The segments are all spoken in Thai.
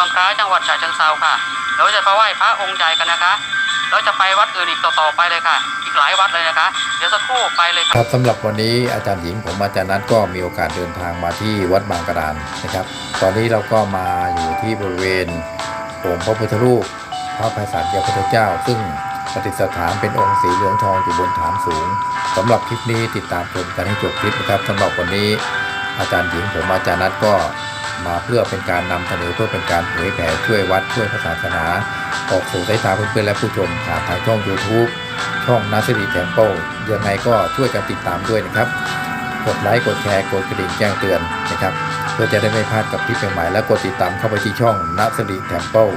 บางคล้าจังหวัดฉะเชิงเทราค่ะ เราจะไปไหว้พระองค์ใหญ่กันนะคะเราจะไปวัดอื่นอีกต่อๆไปเลยค่ะ อีกหลายวัดเลยนะคะ เดี๋ยวสักครู่ไปเลยครับสำหรับวันนี้อาจารย์หญิงผมอาจารย์นัทก็มีโอกาสเดินทางมาที่วัดบางกระดานนะครับ ตอนนี้เราก็มาอยู่ที่บริเวณองค์พระพุทธรูปพระไพศาลยาพุทธเจ้า ซึ่งประดิษฐานเป็นองค์สีเหลืองทองอยู่บนฐานสูงสำหรับคลิปนี้ติดตามชมกันให้จบคลิปนะครับสำหรับวันนี้อาจารย์หญิงผมอาจารย์นัทก็ มาเพื่อเป็นการนำเสนอเพื่อเป็นการเผยแผ่ช่วยวัดช่วยศาสนา ออกสู่สายตาเพื่อนๆและผู้ชมผ่านทางช่อง YouTube ช่องนัสรีแทมเปิลยังไงก็ช่วยกันติดตามด้วยนะครับ กดไลค์กดแชร์กดกระดิ่งแจ้งเตือนนะครับ เพื่อจะได้ไม่พลาดกับคลิปใหม่ๆและกดติดตามเข้าไปที่ช่องนัสรีแทมเปิล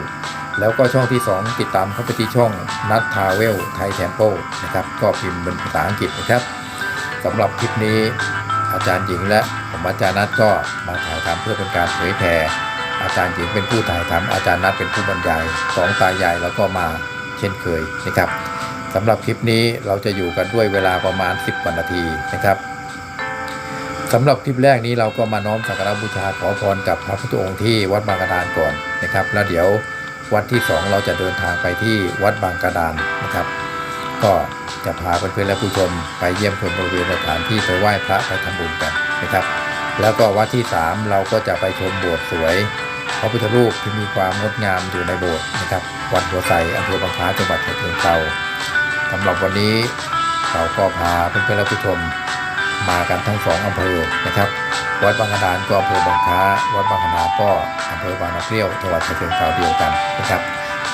แล้วก็ช่องที่ 2 ติดตามเข้าไปที่ช่องนัททาเวลไทยแทมเปิลนะครับก็พิมพ์เป็นภาษาอังกฤษนะครับสำหรับคลิปนี้ อาจารย์หญิงและผมอาจารย์นัทก็มาถ่ายทำเพื่อเป็นการเผยแผ่อาจารย์หญิงเป็นผู้ถ่ายทำอาจารย์นัทเป็นผู้บรรยายสองตายายแล้วก็มาเช่นเคยนะครับสำหรับคลิปนี้เราจะอยู่กันด้วยเวลาประมาณ 10กว่านาทีนะครับสำหรับคลิปแรกนี้เราก็มาน้อมสักการะบูชาขอพรกับพระพุทธองค์ที่วัดบางกระดานก่อนนะครับ แล้วเดี๋ยววันที่ 2 เราจะเดินทางไปที่วัดบางกระดานนะครับ ก็ จะพาเพื่อนๆและผู้ชมไปเยี่ยมชมบริเวณสถานที่ไปไหว้พระไปทำบุญกันนะครับ แล้วก็วัดที่ 3 เราก็จะไปชมโบสถ์สวยพระพุทธรูปที่มีความงดงามอยู่ในโบสถ์นะครับวัดหัวไสอำเภอบางคล้าจังหวัดฉะเชิงเทราสำหรับวันนี้เราก็พาเพื่อนๆและผู้ชมมากันทั้งสองอำเภอนะครับ วัดบางกระดานก็อำเภอบางคล้าวัดบางขนาก็อำเภอบางน้ำเปรี้ยวจังหวัดฉะเชิงเทราเดียวกันนะครับ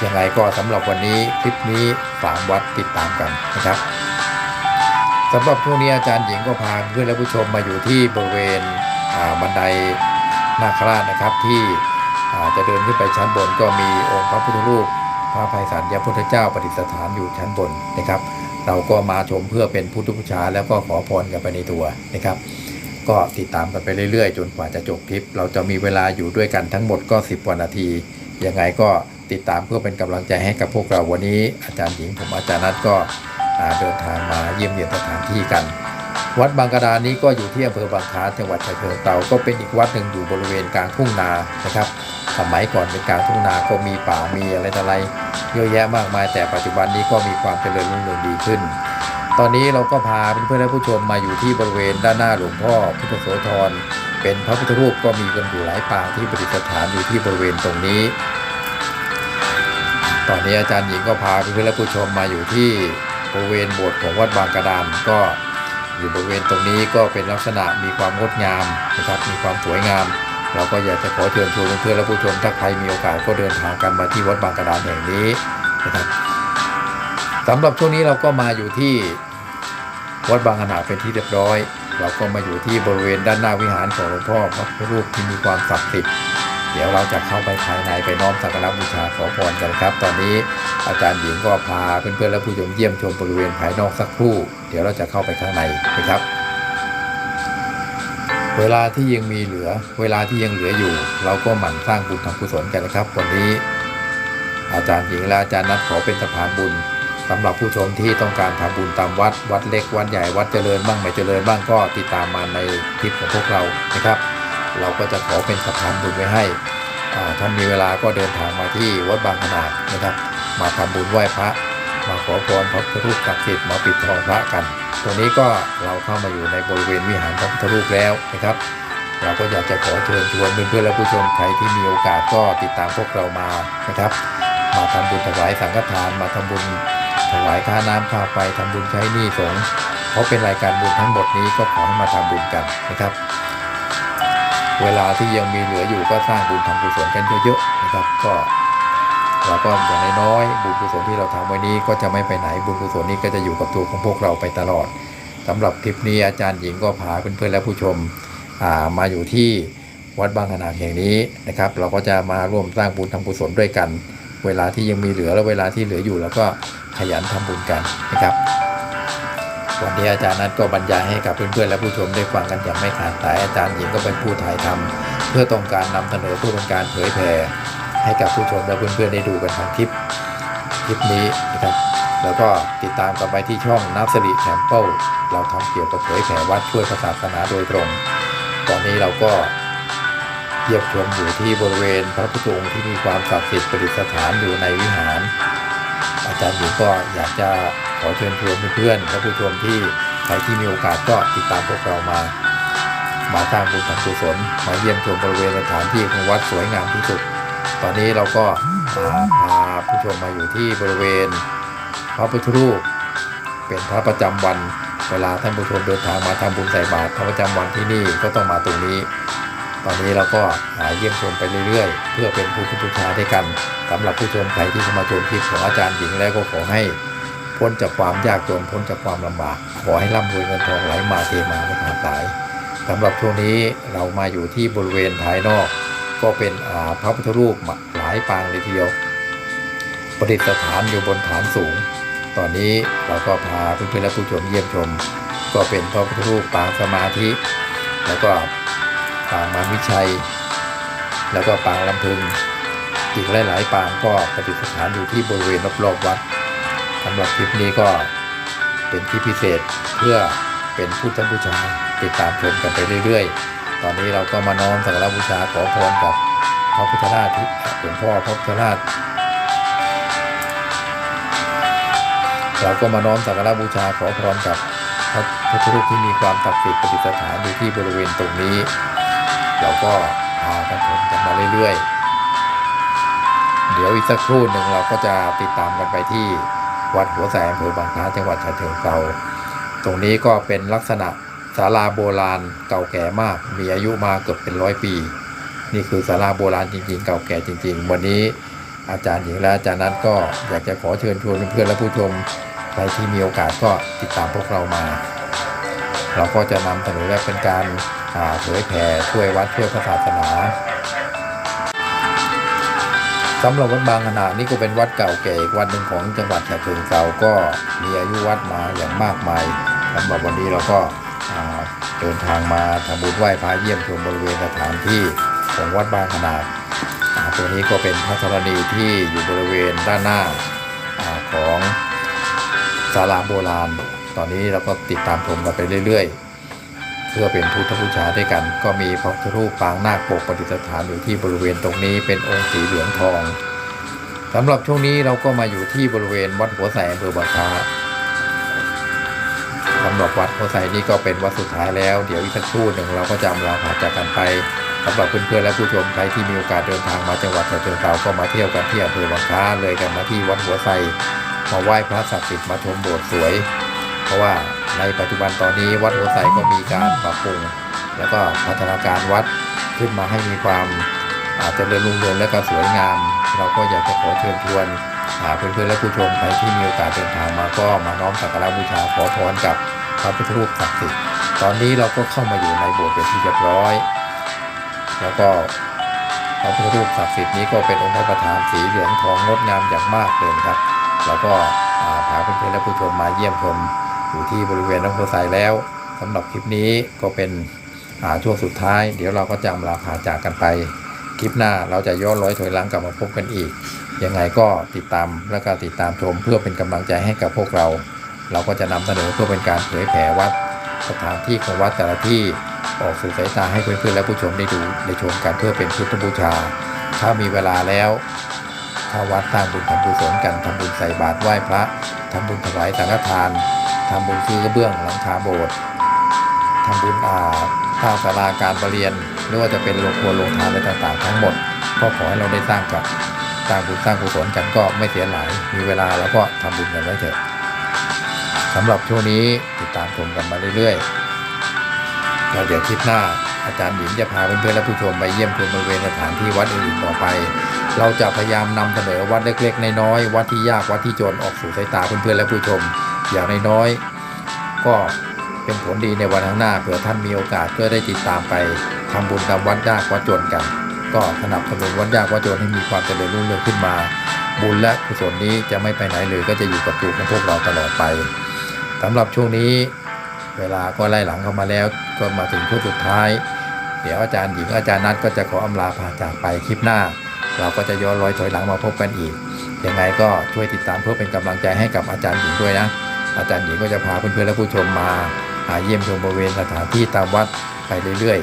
ยังไงก็สำหรับวันนี้คลิปนี้สามวัดติดตามกันนะครับสำหรับช่วงนี้อาจารย์หญิงก็พาเพื่อนและผู้ชมมาอยู่ที่บริเวณบันไดนาคราชนะครับที่จะเดินขึ้นไปชั้นบนก็มีองค์พระพุทธรูปพระภัยสารยพุทธเจ้าประดิษฐานอยู่ชั้นบนนะครับ เราก็มาชมเพื่อเป็นพุทธบูชาแล้วก็ขอพรกันไปในตัวนะครับ ก็ติดตามกันไปเรื่อยๆ จนกว่าจะจบคลิป เราจะมีเวลาอยู่ด้วยกันทั้งหมดก็ 10กว่านาทียังไงก็ ติดตามเพื่อเป็นกำลังใจให้กับพวกเราวันนี้ อาจารย์หญิงผมอาจารย์นัทก็เดินทางมาเยี่ยมเยียนสถานที่กัน วัดบางกระดานนี้ก็อยู่ที่อำเภอบางคล้าจังหวัดฉะเชิงเทราก็เป็นอีกวัดหนึ่งอยู่บริเวณกลางทุ่งนานะครับ สมัยก่อนเป็นกลางทุ่งนาก็มีป่ามีอะไรต่ออะไรเยอะแยะมากมาย แต่ปัจจุบันนี้ก็มีความเจริญรุ่งเรืองดีขึ้น ตอนนี้เราก็พาเพื่อนๆและผู้ชมมาอยู่ที่บริเวณด้านหน้าหลวงพ่อพุทธโสธรเป็นพระพุทธรูปก็มีกันอยู่หลายปางที่ประดิษฐานอยู่ที่บริเวณตรงนี้ ตอนนี้อาจารย์หญิงก็พาเพื่อนและผู้ชมมาอยู่ที่บริเวณโบสถ์ของวัดบางกระดานก็อยู่บริเวณตรงนี้ก็เป็นลักษณะมีความงดงามนะครับมีความสวยงาม เราก็อยากจะขอเชิญชวนเพื่อนและผู้ชมถ้าใครมีโอกาสก็เดินทางกันมาที่วัดบางกระดานแห่งนี้นะครับสำหรับช่วงนี้เราก็มาอยู่ที่วัดบางขนาดเป็นที่เรียบร้อย เราก็มาอยู่ที่บริเวณด้านหน้าวิหารของหลวงพ่อพระพุทธรูปที่มีความศักดิ์สิทธิ์ เดี๋ยวเราจะเข้าไปภายในไปน้อมสักการะบูชาขอพรกันครับ ตอนนี้อาจารย์หญิงก็พาเพื่อนๆและผู้ชมเยี่ยมชมบริเวณภายนอกสักครู่ เดี๋ยวเราจะเข้าไปข้างในนะครับ เวลาที่ยังมีเหลือ เวลาที่ยังเหลืออยู่ เราก็หมั่นสร้างบุญทำกุศลกันนะครับ วันนี้ อาจารย์หญิงและอาจารย์นัดขอเป็นสะพานบุญสำหรับผู้ชมที่ต้องการทำบุญตามวัด วัดเล็ก วัดใหญ่ วัดเจริญบ้างไม่เจริญบ้างก็ติดตามมาในคลิปของพวกเรานะครับ เราก็จะขอเป็นสะพานบุญไว้ให้ท่านมีเวลาก็เดินทางมาที่วัดบางขนาดนะครับ มาทำบุญไหว้พระ มาขอพรพระพุทธรูปศักดิ์สิทธิ์มาปิดทองพระกัน ตรงนี้ก็เราเข้ามาอยู่ในบริเวณวิหารพระพุทธรูปแล้วนะครับ เราก็อยากจะขอเชิญชวนเพื่อนๆและผู้ชมใครที่มีโอกาสก็ติดตามพวกเรามานะครับ มาทำบุญถวายสังฆทานมาทำบุญถวายค่าน้ำค่าไฟทำบุญใช้หนี้สงฆ์เพราะเป็นรายการบุญทั้งหมดนี้ก็ขอให้มาทำบุญกันนะครับ เวลาที่ยังมีเหลืออยู่ก็สร้างบุญทำกุศลกันเยอะๆนะครับ ก็เราก็อย่างน้อยๆบุญกุศลที่เราทำไว้นี้ก็จะไม่ไปไหนบุญกุศลนี้ก็จะอยู่กับตัวของพวกเราไปตลอดสำหรับคลิปนี้อาจารย์หญิงก็พาเพื่อนๆและผู้ชมามาอยู่ที่วัดบางขนาดแห่งนี้นะครับ เราก็จะมาร่วมสร้างบุญทำกุศลด้วยกัน เวลาที่ยังมีเหลือและเวลาที่เหลืออยู่แล้วก็ขยันทำบุญกันนะครับ วันนี้อาจารย์นัทก็บรรยายให้กับเพื่อนๆและผู้ชมได้ฟังกันอย่างไม่ขาดสายอาจารย์หญิงก็เป็นผู้ถ่ายทำเพื่อต้องการนำเสนอเพื่อเป็นการเผยแผ่ให้กับผู้ชมและเพื่อนๆได้ดูกันทางคลิปคลิปนี้นะครับแล้วก็ติดตามกันไปที่ช่องนับสริแคมเปิลเราทำเกี่ยวกับเผยแผ่วัดช่วยศาสนาโดยตรง ตอนนี้เราก็เยี่ยมชมอยู่ที่บริเวณพระพุทธองค์ที่มีความศักดิ์สิทธิ์ประดิษฐานอยู่ในวิหาร อาจารย์หญิงก็อยากจะ ขอเชิญชวนเพื่อนๆและผู้ชมที่ใครที่มีโอกาสก็ติดตามพวกเรามา มาสร้างบุญทำกุศลมาเยี่ยมชมบริเวณสถานที่ของวัดสวยงามที่สุด ตอนนี้เราก็อ่าพาผู้ชมมาอยู่ที่บริเวณ พระพุทธรูป เป็นพระประจำวัน เวลาท่านผู้ชมเดินทางมาทำบุญใส่บาตรพระประจำวันที่นี่ก็ต้องมาตรงนี้ ตอนนี้เราก็หาเยี่ยมชมไปเรื่อยๆ เพื่อเป็นพุทธบูชาด้วยกันสำหรับผู้ชมใครที่จะมาชมคลิปของอาจารย์หญิงแล้วก็ขอให้ พ้นจากความยากจนพ้นจากความลำบาก ขอให้ร่ำรวยเงินทองไหลมาเทมาไม่ขาดสายสำหรับช่วงนี้เรามาอยู่ที่บริเวณภายนอก ก็เป็นพระพุทธรูปหลายปางเลยทีเดียวประดิษฐานอยู่บนฐานสูง ตอนนี้เราก็พาเพื่อนๆและผู้ชมเยี่ยมชม ก็เป็นพระพุทธรูปปางสมาธิ แล้วก็ปางมารวิชัย แล้วก็ปางลำพึงอีกหลายๆปางก็ประดิษฐานอยู่ที่บริเวณรอบๆวัด สำหรับคลิปนี้ก็เป็นที่พิเศษเพื่อเป็นพุทธบูชาติดตามชมกันไปเรื่อยๆ ตอนนี้เราก็มาน้อมสักการะบูชาขอพรกับพระพุทธราชที่หลวงพ่อพระพุทธราชเราก็มาน้อมสักการะบูชาขอพรกับพระพุทธรูปที่มีความศักดิ์สิทธิ์ประดิษฐานอยู่ที่บริเวณตรงนี้ เราก็พากันชมกันมาเรื่อยๆ เดี๋ยวอีกสักครู่หนึ่งเราก็จะติดตามกันไปที่ วัดหัวแสงอำเภอบางคล้าจังหวัดฉะเชิงเทราตรงนี้ก็เป็นลักษณะศาลาโบราณเก่าแก่มาก มีอายุมาเกือบเป็นร้อยปี นี่คือศาลาโบราณจริงๆ เก่าแก่จริง ๆ วันนี้อาจารย์หญิงและอาจารย์นัทก็อยากจะขอเชิญชวนเพื่อนๆและผู้ชมใครที่มีโอกาสก็ติดตามพวกเรามา เราก็จะนำเสนอและเป็นการเผยแผ่ช่วยวัดช่วยศาสนา สำหรับวัดบางขนาดนี่ก็เป็นวัดเก่าแก่อีกวัดหนึ่งของจังหวัดฉะเชิงเทราก็มีอายุวัดมาอย่างมากมายสำหรับวันนี้เราก็เดินทางมาทำบุญไหว้พระเยี่ยมชมบริเวณสถานที่ของวัดบางขนาดตัวนี้ก็เป็นพระธรณีที่อยู่บริเวณด้านหน้าอาของศาลาโบราณ ตอนนี้เราก็ติดตามชมกันไปเรื่อย ๆ เพื่อเป็นพุทธบูชาด้วยกัน ก็มีพระพุทธรูปปางนาคปกประดิษฐานอยู่ที่บริเวณตรงนี้เป็นองค์สีเหลืองทองสำหรับช่วงนี้เราก็มาอยู่ที่บริเวณวัดหัวไสอำเภอบางค้าสำหรับวัดหัวไสนี่ก็เป็นวัดสุดท้ายแล้ว เดี๋ยวอีกสักครู่หนึ่งเราก็จะอำลาพาจากกันไปสำหรับเพื่อนๆและผู้ชมใครที่มีโอกาสเดินทางมาจังหวัดฉะเชิงเทราก็มาเที่ยวกันที่อำเภอบางค้าเลยกันมาที่วัดหัวไสมาไหว้พระศักดิ์สิทธิ์มาชมโบสถ์สวย เพราะว่าในปัจจุบันตอนนี้วัดหัวไสก็มีการปรับปรุง แล้วก็พัฒนาการวัดขึ้นมาให้มีความอาจจะเจริญรุ่งเรืองและก็สวยงาม เราก็อยากจะขอเชิญชวนอ่าเพื่อนๆและผู้ชมใครที่มีโอกาสเดินทางมาก็มาน้อมสักการะบูชาขอพรกับพระพุทธรูปศักดิ์สิทธิ์ตอนนี้เราก็เข้ามาอยู่ในโบสถ์เป็นที่เรียบร้อย แล้วก็พระพุทธรูปศักดิ์สิทธิ์นี้ก็เป็นองค์พระประธานสีเหลืองทองงดงามอย่างมากเลยครับ แล้วก็พาเพื่อนๆและผู้ชมมาเยี่ยมชม อยู่ที่บริเวณน้ำพุไซแล้วสำหรับคลิปนี้ก็เป็นช่วงสุดท้าย เดี๋ยวเราก็จะอำลาพาจากกันไป คลิปหน้าเราจะย้อนร้อยถอยหลังกลับมาพบกันอีก ยังไงก็ติดตามและก็ติดตามชมเพื่อเป็นกำลังใจให้กับพวกเรา เราก็จะนำเสนอเพื่อเป็นการเผยแผ่วัด สถานที่ของวัดแต่ละที่ออกสู่สายตาให้เพื่อนๆและผู้ชมได้ดูได้ชมกันเพื่อเป็นพุทธบูชา ถ้ามีเวลาแล้วถ้าวัดสร้างบุญทำกุศลกันทำบุญใส่บาตรไหว้พระทำบุญถวายสังฆทาน ทำบุญซื้อกระเบื้องหลังคาโบสถ์ทำบุญอ่าสร้างศาลาการประเรียนไม่ว่าจะเป็นโรงครัวโรงทานอะไรต่างๆ ทั้งหมด ก็ขอให้เราได้สร้างกับสร้างบุญสร้างกุศลกันก็ไม่เสียหลายมีเวลาแล้วก็ทำบุญกันไว้เถอะสำหรับช่วงนี้ติดตามชมกันมาเรื่อยๆแล้วเดี๋ยวคลิปหน้าอาจารย์หญิงจะพาเพื่อนๆและผู้ชมไปเยี่ยมชมบริเวณสถานที่วัดอื่นๆต่อไป เราจะพยายามนำเสนอวัดเล็กๆ น้อยๆวัดที่ยากวัดที่จนออกสู่สายตาเพื่อนๆและผู้ชม อย่างน้อยๆก็เป็นผลดีในวันข้างหน้าเผื่อท่านมีโอกาสก็ได้ติดตามไปทำบุญตามวัดยากวัดจนกัน ก็สนับสนุนวัดยากวัดจนให้มีความเจริญรุ่งเรืองขึ้นมา บุญและกุศลนี้จะไม่ไปไหนเลยก็จะอยู่กับตัวของพวกเราตลอดไปสำหรับช่วงนี้ เวลาก็ไล่หลังเข้ามาแล้วก็มาถึงช่วงสุดท้าย เดี๋ยวอาจารย์หญิงอาจารย์นัทก็จะขออำลาพาจากไปคลิปหน้า เราก็จะย้อนรอยถอยหลังมาพบกันอีกยังไงก็ช่วยติดตามเพื่อเป็นกำลังใจให้กับอาจารย์หญิงด้วยนะ อาจารย์หญิงก็จะพาเพื่อนๆและผู้ชมมาหาเยี่ยมชมบริเวณสถานที่ตามวัดไปเรื่อย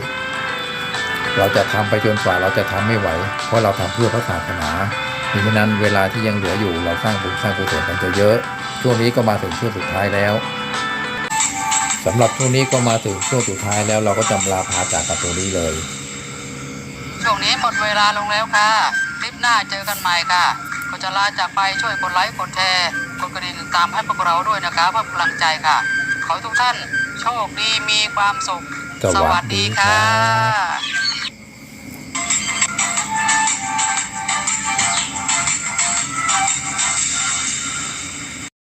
ๆ เราจะทำไปจนกว่าเราจะทำไม่ไหว เพราะเราทำเพื่อพระศาสนาดังนั้นเวลาที่ยังเหลืออยู่เราสร้างบุญสร้างกุศลกันจะเยอะช่วงนี้ก็มาถึงช่วงสุดท้ายแล้วสำหรับช่วงนี้ก็มาถึงช่วงสุดท้ายแล้วเราก็จำลาพาจากกันตรงนี้เลย ช่วงนี้หมดเวลาลงแล้วค่ะ คลิปหน้าเจอกันใหม่ค่ะ ก็จะลาจากไปช่วยกดไลค์กดแชร์ กดกระดิ่งตามให้พวกเราด้วยนะคะเพื่อกำลังใจค่ะ ขอให้ทุกท่านโชคดีมีความสุข สวัสดีครับค่ะ